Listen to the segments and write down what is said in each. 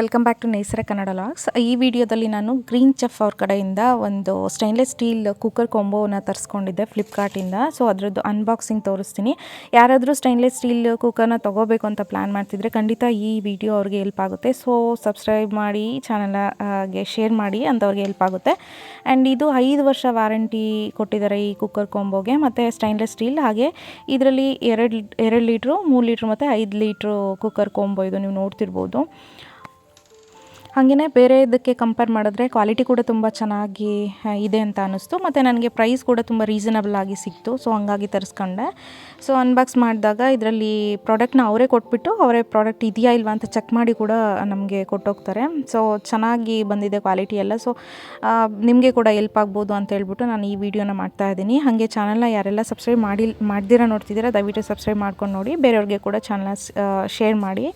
Welcome back to Nesara Kannada vlogs. ಈ ವಿಡಿಯೋದಲ್ಲಿ ನಾನು ಗ್ರೀನ್ ಚೆಫ್ ಅವ್ರ ಕಡೆಯಿಂದ ಒಂದು ಸ್ಟೈನ್ಲೆಸ್ ಸ್ಟೀಲ್ ಕುಕ್ಕರ್ ಕೊಂಬೋನ ತರಿಸ್ಕೊಂಡಿದ್ದೆ ಫ್ಲಿಪ್ಕಾರ್ಟಿಂದ. ಸೊ ಅದರದ್ದು ಅನ್ಬಾಕ್ಸಿಂಗ್ ತೋರಿಸ್ತೀನಿ. ಯಾರಾದರೂ ಸ್ಟೈನ್ಲೆಸ್ ಸ್ಟೀಲ್ ಕುಕ್ಕರ್ನ ತೊಗೋಬೇಕು ಅಂತ ಪ್ಲ್ಯಾನ್ ಮಾಡ್ತಿದ್ರೆ ಖಂಡಿತ ಈ ವಿಡಿಯೋ ಅವ್ರಿಗೆ ಹೆಲ್ಪ್ ಆಗುತ್ತೆ. ಸೊ ಸಬ್ಸ್ಕ್ರೈಬ್ ಮಾಡಿ ಚಾನಲ್ಗೆ ಶೇರ್ ಮಾಡಿ ಅಂಥವ್ರಿಗೆ ಹೆಲ್ಪ್ ಆಗುತ್ತೆ. ಆ್ಯಂಡ್ ಇದು ಐದು ವರ್ಷ ವಾರಂಟಿ ಕೊಟ್ಟಿದ್ದಾರೆ ಈ ಕುಕ್ಕರ್ ಕೊಂಬೋಗೆ. ಮತ್ತು ಸ್ಟೈನ್ಲೆಸ್ ಸ್ಟೀಲ್ ಹಾಗೆ ಇದರಲ್ಲಿ ಎರಡು ಎರಡು ಲೀಟ್ರು, ಮೂರು ಲೀಟ್ರ್ ಮತ್ತು ಐದು ಲೀಟ್ರು ಕುಕ್ಕರ್ ಕೊಂಬೋ ಇದು ನೀವು ನೋಡ್ತಿರ್ಬೋದು. ಹಾಗೆಯೇ ಬೇರೆ ಇದಕ್ಕೆ ಕಂಪೇರ್ ಮಾಡಿದ್ರೆ ಕ್ವಾಲಿಟಿ ಕೂಡ ತುಂಬ ಚೆನ್ನಾಗಿ ಇದೆ ಅಂತ ಅನ್ನಿಸ್ತು. ಮತ್ತು ನನಗೆ ಪ್ರೈಸ್ ಕೂಡ ತುಂಬ ರೀಸನಬಲ್ ಆಗಿ ಸಿಕ್ತು. ಸೊ ಹಂಗಾಗಿ ತರಿಸ್ಕೊಂಡೆ. ಸೊ ಅನ್ಬಾಕ್ಸ್ ಮಾಡಿದಾಗ ಇದರಲ್ಲಿ ಪ್ರಾಡಕ್ಟ್ನ ಅವರೇ ಕೊಟ್ಬಿಟ್ಟು ಅವರೇ ಪ್ರಾಡಕ್ಟ್ ಇದೆಯಾ ಇಲ್ವಾ ಅಂತ ಚೆಕ್ ಮಾಡಿ ಕೂಡ ನಮಗೆ ಕೊಟ್ಟೋಗ್ತಾರೆ. ಸೊ ಚೆನ್ನಾಗಿ ಬಂದಿದೆ ಕ್ವಾಲಿಟಿ ಎಲ್ಲ. ಸೊ ನಿಮಗೆ ಕೂಡ ಹೆಲ್ಪ್ ಆಗ್ಬೋದು ಅಂತ ಹೇಳ್ಬಿಟ್ಟು ನಾನು ಈ ವಿಡಿಯೋನ ಮಾಡ್ತಾ ಇದ್ದೀನಿ. ಹಾಗೆ ಚಾನಲ್ನ ಯಾರೆಲ್ಲ ಸಬ್ಸ್ಕ್ರೈಬ್ ಮಾಡಿ ಮಾಡ್ದಿರ ನೋಡ್ತಿದ್ದೀರಾ, ದಯವಿಟ್ಟು ಸಬ್ಸ್ಕ್ರೈಬ್ ಮಾಡ್ಕೊಂಡು ನೋಡಿ. ಬೇರೆಯವ್ರಿಗೆ ಕೂಡ ಚಾನಲ್ನ ಶೇರ್ ಮಾಡಿ.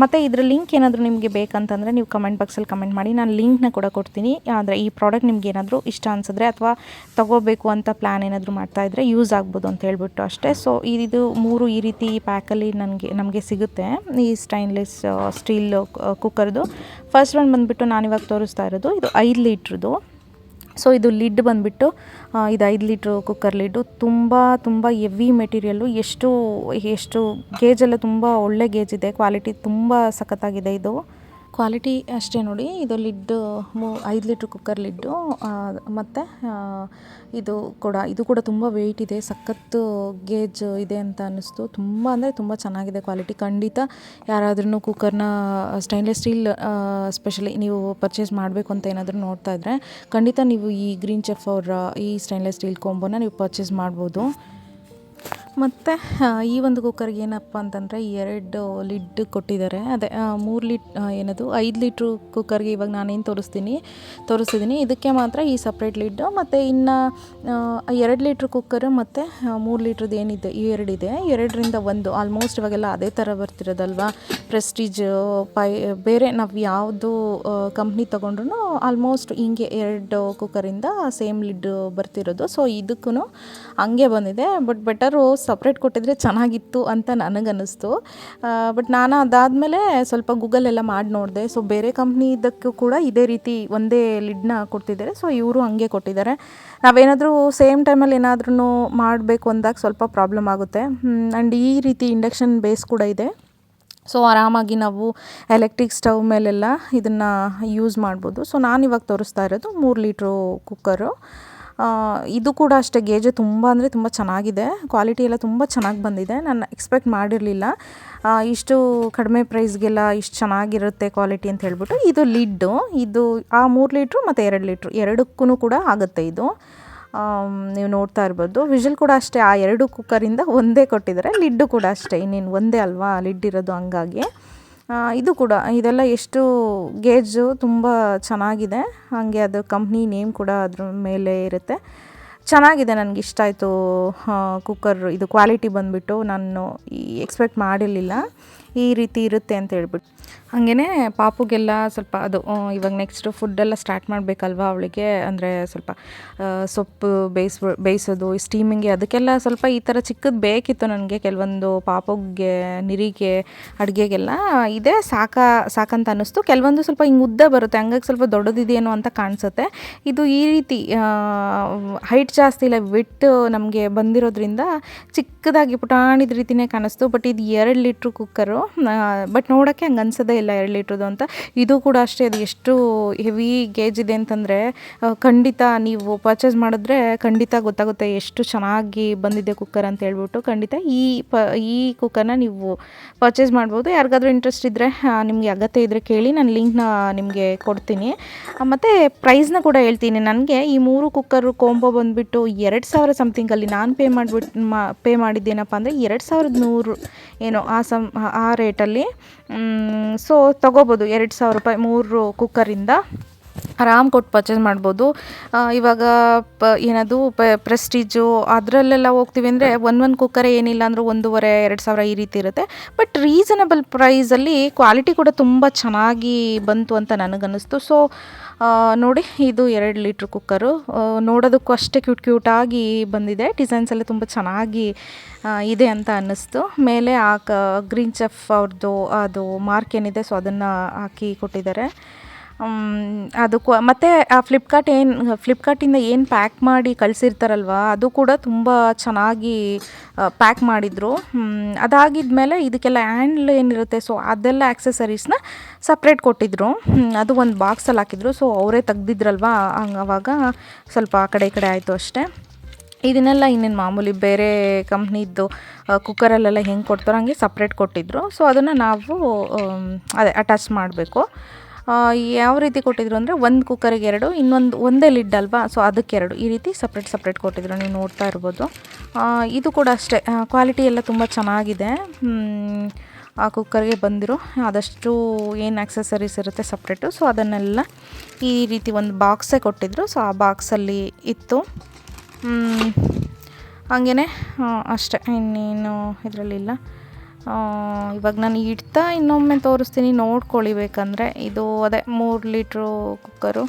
ಮತ್ತು ಇದರ ಲಿಂಕ್ ಏನಾದರೂ ನಿಮಗೆ ಬೇಕಂತಂದರೆ ನೀವು ಕಮೆಂಟ್ ಬಾಕ್ಸಲ್ಲಿ ಕಮೆಂಟ್ ಮಾಡಿ, ನಾನು ಲಿಂಕ್ನ ಕೂಡ ಕೊಡ್ತೀನಿ. ಅಂದರೆ ಈ ಪ್ರಾಡಕ್ಟ್ ನಿಮ್ಗೆ ಏನಾದರೂ ಇಷ್ಟ ಅನಿಸಿದ್ರೆ ಅಥವಾ ತೊಗೋಬೇಕು ಅಂತ ಪ್ಲ್ಯಾನ್ ಏನಾದರೂ ಮಾಡ್ತಾಯಿದ್ರೆ ಯೂಸ್ ಆಗ್ಬೋದು ಅಂತ ಹೇಳ್ಬಿಟ್ಟು ಅಷ್ಟೇ. ಸೊ ಇದು ಮೂರು ಈ ರೀತಿ ಪ್ಯಾಕಲ್ಲಿ ನನಗೆ, ನಮಗೆ ಸಿಗುತ್ತೆ ಈ ಸ್ಟೈನ್ಲೆಸ್ ಸ್ಟೀಲ್ ಕುಕ್ಕರ್ದು ಫಸ್ಟ್ ಒಂದು ಬಂದುಬಿಟ್ಟು ನಾನಿವಾಗ ತೋರಿಸ್ತಾ ಇರೋದು, ಇದು ಐದು ಲೀಟ್ರದ್ದು. ಸೊ ಇದು ಲಿಡ್ ಬಂದುಬಿಟ್ಟು ಇದು ಐದು ಲೀಟ್ರ್ ಕುಕ್ಕರ್ ಲಿಡ್ಡು ತುಂಬ ತುಂಬ ಎವಿ ಮೆಟೀರಿಯಲ್ಲು ಎಷ್ಟು ಎಷ್ಟು ಗೇಜೆಲ್ಲ ತುಂಬ ಒಳ್ಳೆ ಗೇಜ್ ಇದೆ. ಕ್ವಾಲಿಟಿ ತುಂಬ ಸಖತ್ತಾಗಿದೆ ಇದು. ಕ್ವಾಲಿಟಿ ಅಷ್ಟೇ ನೋಡಿ, ಇದು ಲಿಡ್ಡು ಮೂ, ಐದು ಲೀಟ್ರ್ ಕುಕ್ಕರ್ ಲಿಡ್ಡು ಮತ್ತು ಇದು ಕೂಡ ಇದು ಕೂಡ ತುಂಬ ವೆಯ್ಟ್ ಇದೆ, ಸಖತ್ತು ಗೇಜ್ ಇದೆ ಅಂತ ಅನ್ನಿಸ್ತು. ತುಂಬ ಅಂದರೆ ತುಂಬ ಚೆನ್ನಾಗಿದೆ ಕ್ವಾಲಿಟಿ. ಖಂಡಿತ ಯಾರಾದ್ರೂ ಕುಕ್ಕರ್ನ ಸ್ಟೈನ್ಲೆಸ್ ಸ್ಟೀಲ್ ಸ್ಪೆಷಲಿ ನೀವು ಪರ್ಚೇಸ್ ಮಾಡಬೇಕು ಅಂತ ಏನಾದರೂ ನೋಡ್ತಾ ಇದ್ದರೆ ಖಂಡಿತ ನೀವು ಈ ಗ್ರೀನ್ ಚೆಫ್ ಅವರ ಈ ಸ್ಟೈನ್ಲೆಸ್ ಸ್ಟೀಲ್ ಕೊಂಬೋನ ನೀವು ಪರ್ಚೇಸ್ ಮಾಡ್ಬೋದು. ಮತ್ತು ಈ ಒಂದು ಕುಕ್ಕರ್ಗೆ ಏನಪ್ಪ ಅಂತಂದರೆ ಎರಡು ಲಿಡ್ ಕೊಟ್ಟಿದ್ದಾರೆ. ಅದೇ ಮೂರು ಲಿಟ್ ಏನದು, ಐದು ಲೀಟ್ರು ಕುಕ್ಕರ್ಗೆ ಇವಾಗ ನಾನೇನು ತೋರಿಸ್ತೀನಿ ತೋರಿಸ್ತಿದ್ದೀನಿ ಇದಕ್ಕೆ ಮಾತ್ರ ಈ ಸಪ್ರೇಟ್ ಲಿಡ್ಡು ಮತ್ತು ಇನ್ನು ಎರಡು ಲೀಟ್ರ್ ಕುಕ್ಕರು ಮತ್ತು ಮೂರು ಲೀಟ್ರದ್ದು ಏನಿದೆ, ಈ ಎರಡಿದೆ ಎರಡರಿಂದ ಒಂದು ಆಲ್ಮೋಸ್ಟ್ ಇವಾಗೆಲ್ಲ ಅದೇ ಥರ ಬರ್ತಿರೋದಲ್ವಾ? ಪ್ರೆಸ್ಟೀಜ್ ಪೈ, ಬೇರೆ ನಾವು ಯಾವುದು ಕಂಪ್ನಿ ತೊಗೊಂಡ್ರು ಆಲ್ಮೋಸ್ಟ್ ಹಿಂಗೆ ಎರಡು ಕುಕ್ಕರಿಂದ ಸೇಮ್ ಲಿಡ್ ಬರ್ತಿರೋದು. ಸೊ ಇದಕ್ಕೂ ಹಂಗೆ ಬಂದಿದೆ. ಬಟ್ ಬೆಟರು ಸಪ್ರೇಟ್ ಕೊಟ್ಟಿದ್ರೆ ಚೆನ್ನಾಗಿತ್ತು ಅಂತ ನನಗನ್ನಿಸ್ತು. ಬಟ್ ನಾನು ಅದಾದಮೇಲೆ ಸ್ವಲ್ಪ ಗೂಗಲ್ ಎಲ್ಲ ಮಾಡಿ ನೋಡಿದೆ. ಸೊ ಬೇರೆ ಕಂಪ್ನಿ ಇದ್ದಕ್ಕೂ ಕೂಡ ಇದೇ ರೀತಿ ಒಂದೇ ಲಿಡ್ನ ಕೊಡ್ತಿದ್ದಾರೆ. ಸೊ ಇವರು ಹಂಗೆ ಕೊಟ್ಟಿದ್ದಾರೆ. ನಾವೇನಾದರೂ ಸೇಮ್ ಟೈಮಲ್ಲಿ ಏನಾದ್ರೂ ಮಾಡಬೇಕು ಅಂದಾಗ ಸ್ವಲ್ಪ ಪ್ರಾಬ್ಲಮ್ ಆಗುತ್ತೆ. ಆ್ಯಂಡ್ ಈ ರೀತಿ ಇಂಡಕ್ಷನ್ ಬೇಸ್ ಕೂಡ ಇದೆ. ಸೊ ಆರಾಮಾಗಿ ನಾವು ಎಲೆಕ್ಟ್ರಿಕ್ ಸ್ಟವ್ ಮೇಲೆಲ್ಲ ಇದನ್ನು ಯೂಸ್ ಮಾಡ್ಬೋದು. ಸೊ ನಾನು ಇವಾಗ ತೋರಿಸ್ತಾ ಇರೋದು ಮೂರು ಲೀಟ್ರು ಕುಕ್ಕರು ಇದು ಕೂಡ ಅಷ್ಟೇ ಗೇಜು ತುಂಬ ಅಂದರೆ ತುಂಬ ಚೆನ್ನಾಗಿದೆ. ಕ್ವಾಲಿಟಿ ಎಲ್ಲ ತುಂಬ ಚೆನ್ನಾಗಿ ಬಂದಿದೆ. ನಾನು ಎಕ್ಸ್ಪೆಕ್ಟ್ ಮಾಡಿರಲಿಲ್ಲ. ಇಷ್ಟು ಕಡಿಮೆ ಪ್ರೈಸ್ಗೆಲ್ಲ ಇಷ್ಟು ಚೆನ್ನಾಗಿರುತ್ತೆ ಕ್ವಾಲಿಟಿ ಅಂತ ಹೇಳ್ಬಿಟ್ಟು ಇದು ಲಿಡ್ಡು ಇದು ಆ ಮೂರು ಲೀಟ್ರು ಮತ್ತು ಎರಡು ಲೀಟ್ರು ಎರಡಕ್ಕೂ ಕೂಡ ಆಗುತ್ತೆ ಇದು. ನೀವು ನೋಡ್ತಾ ಇರ್ಬೋದು. ವಿಷಲ್ ಕೂಡ ಅಷ್ಟೇ, ಆ ಎರಡು ಕುಕ್ಕರಿಂದ ಒಂದೇ ಕೊಟ್ಟಿದ್ದಾರೆ. ಲಿಡ್ಡು ಕೂಡ ಅಷ್ಟೇ. ಇನ್ನೇನು ಒಂದೇ ಅಲ್ವಾ? ಲಿಡ್ ಇರೋದು ಹಂಗಾಗಿ. ಇದು ಕೂಡ, ಇದೆಲ್ಲ ಎಷ್ಟು ಗೇಜು ತುಂಬ ಚೆನ್ನಾಗಿದೆ. ಹಾಗೆ ಅದು ಕಂಪ್ನಿ ನೇಮ್ ಕೂಡ ಅದ್ರ ಮೇಲೆ ಇರುತ್ತೆ. ಚೆನ್ನಾಗಿದೆ ನನಗೆ ಇಷ್ಟ ಆಯಿತು ಕುಕ್ಕರ್ ಇದು ಕ್ವಾಲಿಟಿ ಬಂದುಬಿಟ್ಟು. ನಾನು ಎಕ್ಸ್ಪೆಕ್ಟ್ ಮಾಡಿರಲಿಲ್ಲ. ಈ ರೀತಿ ಇರುತ್ತೆ ಅಂತ ಹೇಳ್ಬಿಟ್ಟು ಹಾಗೇ ಪಾಪುಗೆಲ್ಲ ಸ್ವಲ್ಪ ಅದು ಇವಾಗ ನೆಕ್ಸ್ಟು ಫುಡ್ಡೆಲ್ಲ ಸ್ಟಾರ್ಟ್ ಮಾಡಬೇಕಲ್ವ ಅವಳಿಗೆ? ಅಂದರೆ ಸ್ವಲ್ಪ ಸೊಪ್ಪು ಬೇಯಿಸ್, ಬೇಯಿಸೋದು ಸ್ಟೀಮಿಂಗೆ ಅದಕ್ಕೆಲ್ಲ ಸ್ವಲ್ಪ ಈ ಥರ ಚಿಕ್ಕದು ಬೇಕಿತ್ತು ನನಗೆ. ಕೆಲವೊಂದು ಪಾಪುಗೆ, ನಿರಿಗೆ, ಅಡುಗೆಗೆಲ್ಲ ಇದೇ. ಸಾಕ, ಸಾಕಂತ ಅನ್ನಿಸ್ತು. ಕೆಲವೊಂದು ಸ್ವಲ್ಪ ಹಿಂಗೆ ಉದ್ದ ಬರುತ್ತೆ. ಹಂಗಾಗಿ ಸ್ವಲ್ಪ ದೊಡ್ಡದಿದೆಯೇನೋ ಅಂತ ಕಾಣಿಸುತ್ತೆ. ಇದು ಈ ರೀತಿ ಹೈಟ್ ಜಾಸ್ತಿ ಇಲ್ಲ ವಿಟ್ಟು ನಮಗೆ ಬಂದಿರೋದ್ರಿಂದ ಚಿಕ್ಕದಾಗಿ ಪುಟಾಣಿದ ರೀತಿಯೇ ಕಾಣಿಸ್ತು. ಬಟ್ ಇದು ಎರಡು ಲೀಟ್ರ್ ಕುಕ್ಕರು ಬಟ್ ನೋಡೋಕ್ಕೆ ಹಂಗೆ ಅನ್ಸೋದೇ ಇಲ್ಲ ಎರಡು ಲೀಟ್ರದ್ದು ಅಂತ. ಇದು ಕೂಡ ಅಷ್ಟೇ, ಅದು ಎಷ್ಟು ಹೆವಿ ಗೇಜ್ ಇದೆ ಅಂತಂದರೆ ಖಂಡಿತ ನೀವು ಪರ್ಚೇಸ್ ಮಾಡಿದ್ರೆ ಖಂಡಿತ ಗೊತ್ತಾಗುತ್ತೆ ಎಷ್ಟು ಚೆನ್ನಾಗಿ ಬಂದಿದೆ ಕುಕ್ಕರ್ ಅಂತ ಹೇಳ್ಬಿಟ್ಟು. ಖಂಡಿತ ಈ ಪ, ಈ ಕುಕ್ಕರ್ನ ನೀವು ಪರ್ಚೇಸ್ ಮಾಡ್ಬೋದು. ಯಾರಿಗಾದ್ರೂ ಇಂಟ್ರೆಸ್ಟ್ ಇದ್ದರೆ ನಿಮಗೆ ಅಗತ್ಯ ಇದ್ದರೆ ಕೇಳಿ, ನಾನು ಲಿಂಕ್ನ ನಿಮಗೆ ಕೊಡ್ತೀನಿ. ಮತ್ತು ಪ್ರೈಸ್ನ ಕೂಡ ಹೇಳ್ತೀನಿ. ನನಗೆ ಈ ಮೂರು ಕುಕ್ಕರು ಕೋಂಬೋ ಬಂದುಬಿಟ್ಟು ಎರಡು ಸಾವಿರ ಸಮಥಿಂಗಲ್ಲಿ ನಾನು ಪೇ ಮಾಡಿಬಿಟ್ಟು ಮಾ ಪೇ ಮಾಡಿದ್ದೇನಪ್ಪ ಅಂದರೆ, ಎರಡು ಸಾವಿರದ ನೂರು ಏನೋ ಆ ಸಮ್, ಆ ರೇಟಲ್ಲಿ ಸೊ ತೊಗೋಬೋದು. ಎರಡು ಸಾವಿರ ರೂಪಾಯಿ ಮೂರು ಕುಕ್ಕರಿಂದ ಆರಾಮ್ ಕೊಟ್ಟು ಪರ್ಚೇಸ್ ಮಾಡ್ಬೋದು. ಇವಾಗ ಪ, ಏನದು ಪ್ರೆಸ್ಟೀಜು ಅದರಲ್ಲೆಲ್ಲ ಹೋಗ್ತೀವಿ ಅಂದರೆ ಒಂದು ಒಂದು ಕುಕ್ಕರ್ ಏನಿಲ್ಲ ಅಂದರೂ ಒಂದೂವರೆ, ಎರಡು ಸಾವಿರ ಈ ರೀತಿ ಇರುತ್ತೆ. ಬಟ್ ರೀಸನಬಲ್ ಪ್ರೈಸಲ್ಲಿ ಕ್ವಾಲಿಟಿ ಕೂಡ ತುಂಬ ಚೆನ್ನಾಗಿ ಬಂತು ಅಂತ ನನಗನ್ನಿಸ್ತು. ಸೊ ನೋಡಿ ಇದು ಎರಡು ಲೀಟ್ರ್ ಕುಕ್ಕರು ನೋಡೋದಕ್ಕೂ ಅಷ್ಟೇ ಕ್ಯೂಟ್ ಕ್ಯೂಟಾಗಿ ಬಂದಿದೆ. ಡಿಸೈನ್ಸ್ ಎಲ್ಲ ತುಂಬ ಚೆನ್ನಾಗಿ ಇದೆ ಅಂತ ಅನ್ನಿಸ್ತು. ಮೇಲೆ ಆ ಗ್ರೀನ್ ಚೆಫ್ ಅವ್ರದ್ದು ಅದು ಮಾರ್ಕ್ ಏನಿದೆ ಸೊ ಅದನ್ನು ಹಾಕಿ ಕೊಟ್ಟಿದ್ದಾರೆ. ಅದು ಮತ್ತು ಆ ಫ್ಲಿಪ್ಕಾರ್ಟ್ ಏನು ಫ್ಲಿಪ್ಕಾರ್ಟಿಂದ ಏನು ಪ್ಯಾಕ್ ಮಾಡಿ ಕಳಿಸಿರ್ತಾರಲ್ವ, ಅದು ಕೂಡ ತುಂಬ ಚೆನ್ನಾಗಿ ಪ್ಯಾಕ್ ಮಾಡಿದರು. ಅದಾಗಿದ್ಮೇಲೆ ಇದಕ್ಕೆಲ್ಲ ಹ್ಯಾಂಡ್ಲ್ ಏನಿರುತ್ತೆ ಸೊ ಅದೆಲ್ಲ ಆ್ಯಕ್ಸಸರೀಸ್ನ ಸಪ್ರೇಟ್ ಕೊಟ್ಟಿದ್ದರು ಅದು ಒಂದು ಬಾಕ್ಸಲ್ಲಿ ಹಾಕಿದ್ರು ಸೊ ಅವರೇ ತೆಗ್ದಿದ್ರಲ್ವ, ಹಂಗೆ ಅವಾಗ ಸ್ವಲ್ಪ ಆ ಕಡೆ ಈ ಕಡೆ ಆಯಿತು ಅಷ್ಟೇ. ಇದನ್ನೆಲ್ಲ ಇನ್ನೇನು ಮಾಮೂಲಿ ಬೇರೆ ಕಂಪ್ನಿದ್ದು ಕುಕ್ಕರಲ್ಲೆಲ್ಲ ಹೆಂಗೆ ಕೊಡ್ತಾರೋ ಹಂಗೆ ಸಪ್ರೇಟ್ ಕೊಟ್ಟಿದ್ದರು ಸೊ ಅದನ್ನು ನಾವು ಅದೇ ಅಟ್ಯಾಚ್ ಮಾಡಬೇಕು. ಯಾವ ರೀತಿ ಕೊಟ್ಟಿದ್ರು ಅಂದರೆ ಒಂದು ಕುಕ್ಕರಿಗೆ ಎರಡು, ಇನ್ನೊಂದು ಒಂದೇ ಲಿಡ್ ಅಲ್ವಾ? ಸೊ ಅದಕ್ಕೆ ಎರಡು. ಈ ರೀತಿ ಸಪ್ರೇಟ್ ಸಪ್ರೇಟ್ ಕೊಟ್ಟಿದ್ರು. ನೀವು ನೋಡ್ತಾ ಇರ್ಬೋದು. ಇದು ಕೂಡ ಅಷ್ಟೇ. ಕ್ವಾಲಿಟಿ ಎಲ್ಲ ತುಂಬ ಚೆನ್ನಾಗಿದೆ. ಆ ಕುಕ್ಕರ್ಗೆ ಬಂದಿರೋ. ಆದಷ್ಟು ಏನು ಆಕ್ಸೆಸರೀಸ್ ಇರುತ್ತೆ ಸಪ್ರೇಟು ಸೊ ಅದನ್ನೆಲ್ಲ ಈ ರೀತಿ ಒಂದು ಬಾಕ್ಸೇ ಕೊಟ್ಟಿದ್ರು. ಸೊ ಆ ಬಾಕ್ಸಲ್ಲಿ ಇತ್ತು. ಹಾಗೇ ಅಷ್ಟೇ. ಇನ್ನೇನು ಇದರಲ್ಲಿಲ್ಲ ಇವಾಗ ನಾನು ಇಡ್ತಾ ಇನ್ನೊಮ್ಮೆ ತೋರಿಸ್ತೀನಿ. ನೋಡ್ಕೊಳ್ಳಿ ಬೇಕಂದರೆ. ಇದು ಅದೇ ಮೂರು ಲೀಟ್ರು ಕುಕ್ಕರು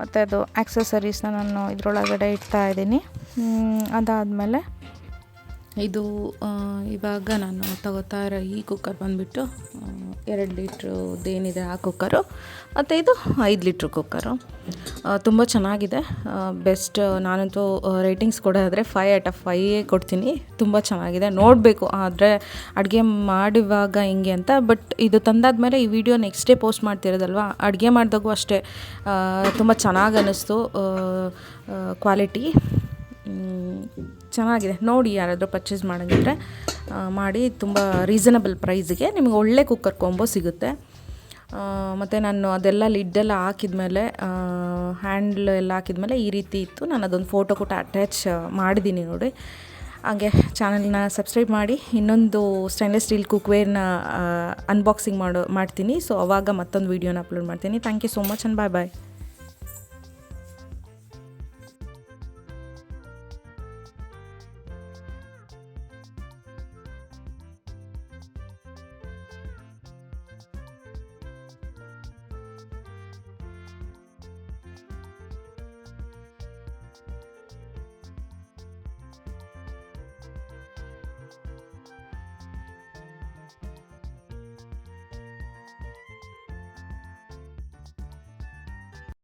ಮತ್ತು ಅದು ಆ್ಯಕ್ಸಸರೀಸ್ನ ನಾನು ಇದರೊಳಗಡೆ ಇಡ್ತಾ ಇದ್ದೀನಿ. ಅದಾದಮೇಲೆ ಇದು ಇವಾಗ ನಾನು ತಗೋತಾ ಇರೋ ಈ ಕುಕ್ಕರ್ ಬಂದುಬಿಟ್ಟು ಎರಡು ಲೀಟ್ರದ್ದೇನಿದೆ ಆ ಕುಕ್ಕರು ಮತ್ತು ಇದು ಐದು ಲೀಟ್ರ್ ಕುಕ್ಕರು ತುಂಬ ಚೆನ್ನಾಗಿದೆ. ಬೆಸ್ಟ್ ನಾನಂತೂ ರೇಟಿಂಗ್ಸ್ ಕೊಡೋದಾದರೆ ಫೈ ಆಟ್ ಆಫ್ ಫೈಯೇ ಕೊಡ್ತೀನಿ. ತುಂಬ ಚೆನ್ನಾಗಿದೆ. ನೋಡಬೇಕು, ಆದರೆ ಅಡುಗೆ ಮಾಡುವಾಗ ಹಿಂಗೆ ಅಂತ. ಬಟ್ ಇದು ತಂದಾದ್ಮೇಲೆ ಈ ವಿಡಿಯೋ ನೆಕ್ಸ್ಟ್ ಡೇ ಪೋಸ್ಟ್ ಮಾಡ್ತಿರೋದಲ್ವ? ಅಡುಗೆ ಮಾಡಿದಾಗೂ ಅಷ್ಟೇ. ತುಂಬ ಚೆನ್ನಾಗಿ ಅನ್ನಿಸ್ತು ಕ್ವಾಲಿಟಿ ಚೆನ್ನಾಗಿದೆ. ನೋಡಿ ಯಾರಾದರೂ ಪರ್ಚೇಸ್ ಮಾಡೋಂಗಿದ್ರೆ ಮಾಡಿ ತುಂಬ ರೀಸನಬಲ್ ಪ್ರೈಸಿಗೆ ನಿಮಗೆ ಒಳ್ಳೆ ಕುಕ್ಕರ್ ಕೊಂಬೋ ಸಿಗುತ್ತೆ. ಮತ್ತು ನಾನು ಅದೆಲ್ಲ ಲಿಡ್ಡೆಲ್ಲ ಹಾಕಿದ್ಮೇಲೆ ಹ್ಯಾಂಡ್ಲ್ ಎಲ್ಲ ಹಾಕಿದ್ಮೇಲೆ ಈ ರೀತಿ ಇತ್ತು. ನಾನು ಅದೊಂದು ಫೋಟೋ ಕೂಡ ಅಟ್ಯಾಚ್ ಮಾಡಿದ್ದೀನಿ ನೋಡಿ. ಹಾಗೆ ಚಾನಲ್ನ ಸಬ್ಸ್ಕ್ರೈಬ್ ಮಾಡಿ. ಇನ್ನೊಂದು ಸ್ಟೈನ್ಲೆಸ್ ಸ್ಟೀಲ್ ಕುಕ್ವೇರ್ನ ಅನ್ಬಾಕ್ಸಿಂಗ್ ಮಾಡೋ, ಮಾಡ್ತೀನಿ. ಸೊ ಅವಾಗ ಮತ್ತೊಂದು ವೀಡಿಯೋನ ಅಪ್ಲೋಡ್ ಮಾಡ್ತೀನಿ. Thank you so much and bye bye